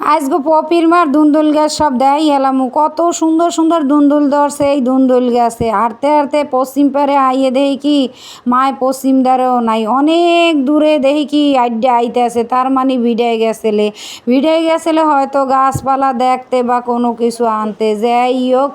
আজগো পপির মার দুন্দুল গাছ সব দেয় এলাম। কত সুন্দর সুন্দর দুন্দুল ধরছে এই দুন্দুল গাছে। হাঁটতে হাঁটতে পশ্চিম পারে আইয়ে দেখি কি মায় পশ্চিম দ্বারেও নাই। অনেক দূরে দেখি কি আড্ডে আইতে আছে তার মানে ভিড়ে গেছেলে। ভিড়ে গেছেলে হয়তো গাছপালা দেখতে বা কোনো কিছু আনতে। যাই হোক,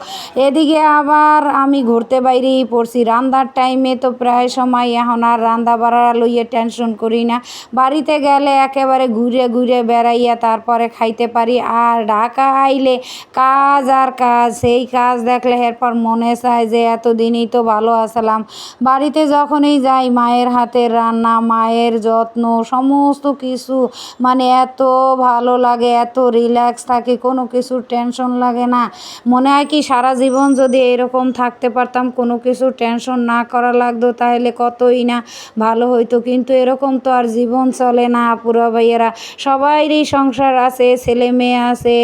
এদিকে আবার আমি ঘুরতে বাইরেই পড়ছি। রান্নার টাইমে তো প্রায় সময় এখন আর রান্দা বাড়া লইয়ে টেনশন করি না। বাড়িতে গেলে একেবারে ঘুরে ঘুরে বেড়াইয়া তারপরে খাইতে পারি। আর ঢাকা আইলে কাজ আর কাজ, সেই কাজ দেখলে এরপর মনে চায় যে এতদিনই তো ভালো আসলাম বাড়িতে যখনই যাই, মায়ের হাতের রান্না, মায়ের যত্ন, সমস্ত কিছু মানে এত ভালো লাগে, এত রিল্যাক্স থাকে, কোনো কিছুর টেনশন লাগে না। মনে হয় কি, সারা জীবন যদি এরকম থাকতে পারতাম, কোনো কিছু টেনশন না করা লাগতো, তাহলে কতই না ভালো হইতো। কিন্তু এরকম তো আর জীবন চলে না পুরা ভাইয়েরা। সবাইরই সংসার আছে ছেলে মেয়ে আছে,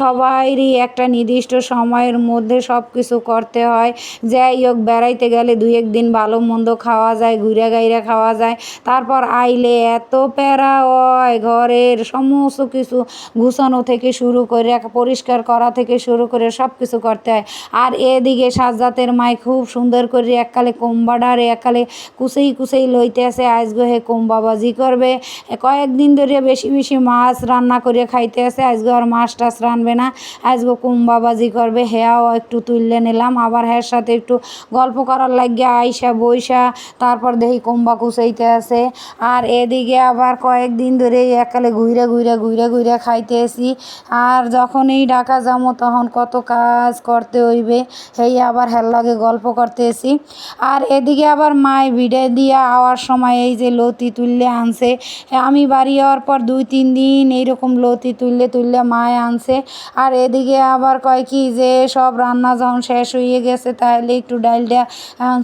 সবাইরই একটা নির্দিষ্ট সময়ের মধ্যে সব কিছু করতে হয়। যাই হোক, বেড়াইতে গেলে দুই একদিন ভালো মন্দ খাওয়া যায়, ঘুরে গাইরা খাওয়া যায়। তারপর আইলে এত প্যারা হয় ঘরের সমস্ত কিছু গুছানো থেকে শুরু করে, পরিষ্কার করা থেকে শুরু করে সব কিছু করতে হয়। আর এদিকে সাজ্জাতের মাই খুব সুন্দর করে এককালে কোম্বাডারে এককালে কুচেই কুচেই লইতে আছে আজগো হে কোম্বাবাজি করবে। কয়েকদিন ধরে বেশি বেশি মাছ রান্না করে খাইতে আছে আজগো আর মাছ টাছ রানবে না। আজগো কুম্বাবাজি করবে, হেয়াও একটু তুললে নিলাম। আবার হ্যার সাথে একটু গল্প করার লাগিয়া আইসা বইসা, তারপর দেখি কুম্বা কুচাইতে আছে। আর এদিকে আবার কয়েকদিন ধরে একালে ঘুরে ঘুরে ঘুরে ঘুরে খাইতে আসি। আর যখনই ঢাকা যাব তখন কত কাজ করতে হইবে সেই আবার হের লগে গল্প করতে আসি। আর এদিকে আবার মায় ভিডে দিয়া আওয়ার সময় এই যে লতি তুললে আনছে, আমি বাড়ি যাওয়ার পর দুই তিন দিন এইরকম লতি তুললে তুললে মায় আনছে। আর এদিকে আবার কয় কি যে সব রান্না যখন শেষ হয়ে গেছে তাহলে একটু ডালটা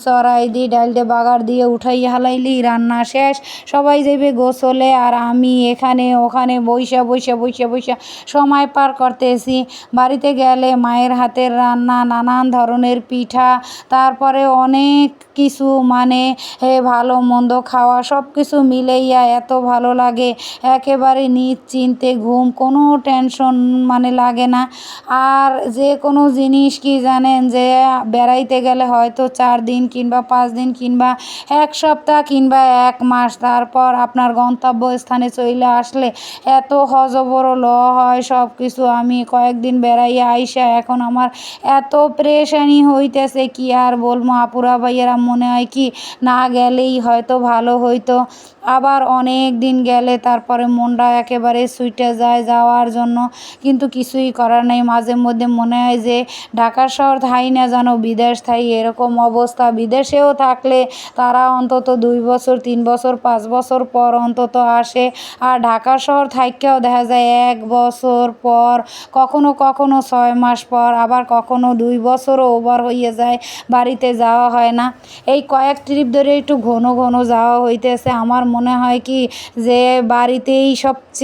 চড়াই দিই ডালটা বাগার দিয়ে উঠাই হালাইলি, রান্না শেষ। সবাই যাবে গোসলে আর আমি এখানে ওখানে বইসা বইসা বইসা বইসা সময় পার করতেছি। বাড়িতে গেলে মায়ের হাতের রান্না, নানান ধরনের পিঠা, তারপরে অনেক কিছু মানে ভালো মন্দ খাওয়া সব কিছু মিলেইয়া এত ভালো লাগে। একেবারে নিশ্চিন্তে ঘুম কোনো টেনশন মানে লাগে না। আর যে কোনো জিনিস কি জানেন যে বেড়াইতে গেলে হয়তো চার দিন কিংবা পাঁচ দিন কিংবা এক সপ্তাহ কিংবা এক মাস তারপর আপনার গন্তব্যস্থানে চলে আসলে এত হজবর ল হয় সব কিছু আমি কয়েকদিন বেড়াইয়া আইসা এখন আমার এত প্রেশানি হইতেছে, কি আর বলব? আপুরা ভাইয়েরা মনে হয় কি না গেলেই হয়তো ভালো হইতো। আবার অনেক দিন গেলে তারপরে মনটা একেবারে সুইটে যায় যাওয়ার জন্য। কিন্তু কিছুই করার নেই। মাঝে মধ্যে মনে হয় যে ঢাকা শহর থাই না যেন বিদেশ থাই এরকম অবস্থা। বিদেশেও থাকলে তারা অন্তত দুই বছর, তিন বছর, পাঁচ বছর পর অন্তত আসে। আর ঢাকা শহর থাইকেও দেখা যায় এক বছর পর, কখনো কখনো ছয় মাস পর, আবার কখনো দুই বছরও ওভার হয়ে যায়, বাড়িতে যাওয়া হয় না। এই কয়েক ট্রিপ ধরে একটু ঘন ঘন যাওয়া হইতেছে। আমার মনে হয় কি যে বাড়িতেই সবচেয়ে